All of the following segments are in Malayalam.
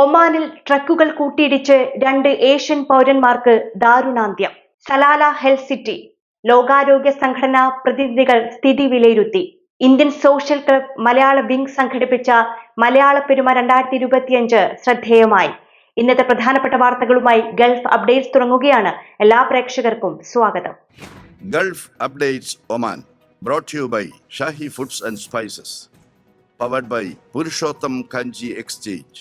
ഒമാനിൽ ട്രക്കുകൾ കൂട്ടിയിടിച്ച് രണ്ട് ഏഷ്യൻ പൗരന്മാർക്ക് ദാരുണാന്ത്യം. സലാല ഹെൽത്ത് സിറ്റി ലോകാരോഗ്യ സംഘടനാ പ്രതിനിധികൾ സ്ഥിതി വിലയിരുത്തി. Indian Social Club Malayala wing സംഘടിപ്പിച്ച മലയാള പെരുമ രണ്ടായിരത്തി ഇരുപത്തിയഞ്ച് ശ്രദ്ധേയമായി. ഇന്നത്തെ പ്രധാനപ്പെട്ട വാർത്തകളുമായി ഗൾഫ് അപ്ഡേറ്റ്സ് തുടങ്ങുകയാണ്. എല്ലാ പ്രേക്ഷകർക്കും സ്വാഗതം. Gulf updates Oman brought you by Shahi foods and spices powered by Purushottam Kanji exchange.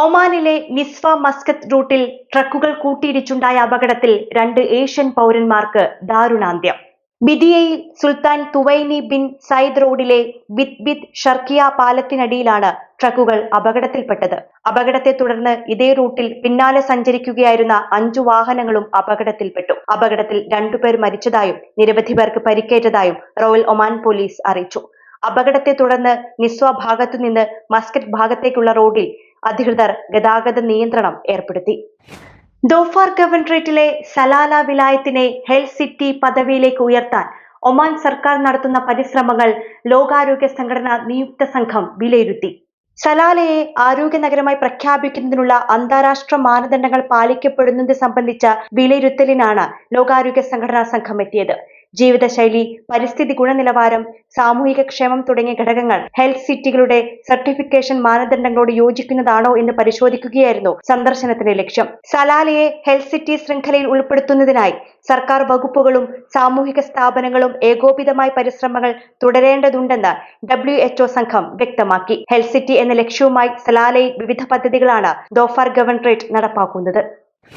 ഒമാനിലെ മിസ്വ മസ്കത്ത് റൂട്ടിൽ ട്രക്കുകൾ കൂട്ടിയിടിച്ചുണ്ടായ അപകടത്തിൽ രണ്ട് ഏഷ്യൻ പൗരന്മാർക്ക് ദാരുണാന്ത്യം. ബിദിയയിൽ സുൽത്താൻ തുവൈനി ബിൻ സയ്യിദ് റോഡിലെ ബിത് ബിത് ഷർക്കിയ പാലത്തിനടിയിലാണ് ട്രക്കുകൾ അപകടത്തിൽപ്പെട്ടത്. അപകടത്തെ തുടർന്ന് ഇതേ റൂട്ടിൽ പിന്നാലെ സഞ്ചരിക്കുകയായിരുന്ന അഞ്ചു വാഹനങ്ങളും അപകടത്തിൽപ്പെട്ടു. അപകടത്തിൽ രണ്ടുപേർ മരിച്ചതായും നിരവധി പേർക്ക് പരിക്കേറ്റതായും റോയൽ ഒമാൻ പോലീസ് അറിയിച്ചു. അപകടത്തെ തുടർന്ന് നിസ്വ ഭാഗത്തു നിന്ന് മസ്കറ്റ് ഭാഗത്തേക്കുള്ള റോഡിൽ അധികൃതർ ഗതാഗത നിയന്ത്രണം ഏർപ്പെടുത്തി. ദോഫാർ ഗവൺട്രേറ്റിലെ സലാല വിലായത്തിനെ ഹെൽത്ത് സിറ്റി പദവിയിലേക്ക് ഉയർത്താൻ ഒമാൻ സർക്കാർ നടത്തുന്ന പരിശ്രമങ്ങൾ ലോകാരോഗ്യ സംഘടന നിയുക്ത സംഘം വിലയിരുത്തി. സലാലയെ ആരോഗ്യ നഗരമായി പ്രഖ്യാപിക്കുന്നതിനുള്ള അന്താരാഷ്ട്ര മാനദണ്ഡങ്ങൾ പാലിക്കപ്പെടുന്നത് സംബന്ധിച്ച വിലയിരുത്തലിനാണ് ലോകാരോഗ്യ സംഘടനാ സംഘം എത്തിയത്. ജീവിതശൈലി പരിസ്ഥിതി ഗുണനിലവാരം സാമൂഹിക ക്ഷേമം തുടങ്ങിയ ഘടകങ്ങൾ ഹെൽത്ത് സിറ്റികളുടെ സർട്ടിഫിക്കേഷൻ മാനദണ്ഡങ്ങളോട് യോജിക്കുന്നതാണോ എന്ന് പരിശോധിക്കുകയായിരുന്നു സന്ദർശനത്തിന്റെ ലക്ഷ്യം. സലാലയെ ഹെൽത്ത് സിറ്റി ശൃംഖലയിൽ ഉൾപ്പെടുത്തുന്നതിനായി സർക്കാർ വകുപ്പുകളും സാമൂഹിക സ്ഥാപനങ്ങളും ഏകോപിതമായ പരിശ്രമങ്ങൾ തുടരേണ്ടതുണ്ടെന്ന് ഡബ്ല്യു എച്ച്ഒ സംഘം വ്യക്തമാക്കി. ഹെൽത്ത് സിറ്റി എന്ന ലക്ഷ്യവുമായി സലാലയിൽ വിവിധ പദ്ധതികളാണ് ദോഫാർ ഗവൺറേറ്റ് നടപ്പാക്കുന്നത്.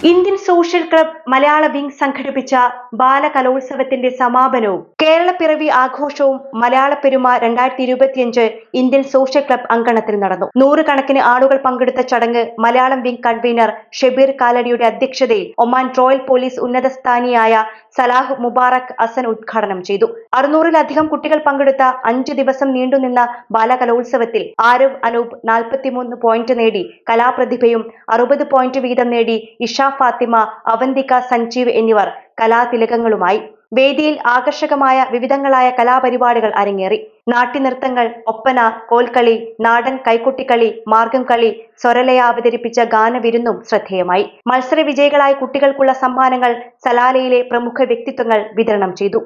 Indian Social Club Malayala wing സംഘടിപ്പിച്ച ബാലകലോത്സവത്തിന്റെ സമാപനവും കേരളപ്പിറവി ആഘോഷവും മലയാള പെരുമ രണ്ടായിരത്തി ഇരുപത്തിയഞ്ച് ഇന്ത്യൻ സോഷ്യൽ ക്ലബ് അങ്കണത്തിൽ നടന്നു. നൂറുകണക്കിന് ആളുകൾ പങ്കെടുത്ത ചടങ്ങ് മലയാളം വിംഗ് കൺവീനർ ഷെബീർ കാലടിയുടെ അധ്യക്ഷതയിൽ ഒമാൻ റോയൽ പോലീസ് ഉന്നതസ്ഥാനിയായ സലാഹ് മുബാറക് അസൻ ഉദ്ഘാടനം ചെയ്തു. അറുന്നൂറിലധികം കുട്ടികൾ പങ്കെടുത്ത അഞ്ച് ദിവസം നീണ്ടുനിന്ന ബാലകലോത്സവത്തിൽ ആരവ് അനൂപ് നാൽപ്പത്തിമൂന്ന് പോയിന്റ് നേടി കലാപ്രതിഭയും അറുപത് പോയിന്റ് വീതം നേടി ഇഷ ഫാത്തിമ അവന്തിക സഞ്ജീവ് എന്നിവർ കലാതിലകങ്ങളുമായി. വേദിയിൽ ആകർഷകമായ വിവിധങ്ങളായ കലാപരിപാടികൾ അരങ്ങേറി. നാട്യനൃത്തങ്ങൾ ഒപ്പന കോൽക്കളി നാടൻ കൈക്കുട്ടിക്കളി മാർഗം കളി സ്വരലയ അവതരിപ്പിച്ച ഗാനവിരുന്നും ശ്രദ്ധേയമായി. മത്സര വിജയികളായ കുട്ടികൾക്കുള്ള സമ്മാനങ്ങൾ സലാലയിലെ പ്രമുഖ വ്യക്തിത്വങ്ങൾ വിതരണം ചെയ്തു.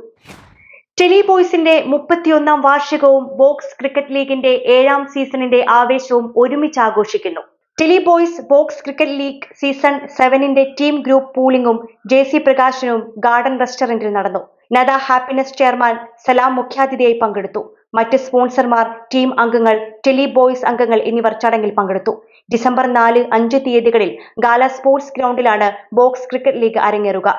ടെലി ബോയ്സിന്റെ മുപ്പത്തിയൊന്നാം വാർഷികവും ബോക്സ് ക്രിക്കറ്റ് ലീഗിന്റെ ഏഴാം സീസണിന്റെ ആവേശവും ഒരുമിച്ച് ആഘോഷിക്കുന്നു. Tele Boys box cricket league season സെവനിന്റെ team group പൂളിംഗും ജെ സി പ്രകാശനും ഗാർഡൻ റെസ്റ്റോറന്റിൽ നടന്നു. നദ ഹാപ്പിനെസ് ചെയർമാൻ സലാം മുഖ്യാതിഥിയായി പങ്കെടുത്തു. മറ്റ് സ്പോൺസർമാർ ടീം അംഗങ്ങൾ ടെലി ബോയ്സ് അംഗങ്ങൾ എന്നിവർ ചടങ്ങിൽ പങ്കെടുത്തു. ഡിസംബർ നാല് അഞ്ച് തീയതികളിൽ ഗാല സ്പോർട്സ് ഗ്രൗണ്ടിലാണ് box cricket league അരങ്ങേറുക.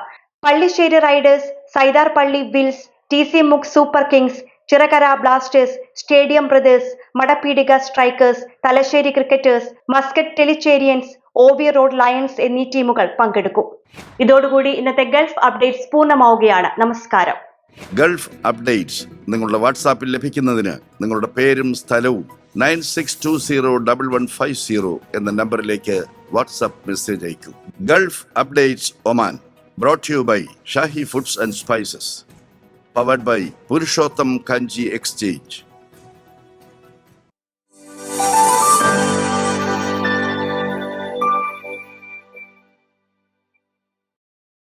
Pallissery riders Saidarpalli Wills T C മുക് super kings Chirakkara Blasters Stadium Brothers Madapeedika Strikers Thalassery Cricketers Muscat Tellicherians Oviya road lions എന്നീ ടീമുകൾ പങ്കെടുക്കും. ഇതോടുകൂടി ഇന്നത്തെ ഗൾഫ് അപ്ഡേറ്റ്സ് പൂർണമാവുകയാണ്. നമസ്കാരം. ഗൾഫ് അപ്ഡേറ്റ്സ് നിങ്ങളുടെ വാട്സാപ്പിൽ ലഭിക്കുന്നതിന് നിങ്ങളുടെ പേരും സ്ഥലവും nine six two zero double one five zero എന്ന നമ്പറിലേക്ക് WhatsApp message അയക്കൂ. Gulf updates Oman brought you by Shahi foods and spices powered by Purushottam Kanji exchange.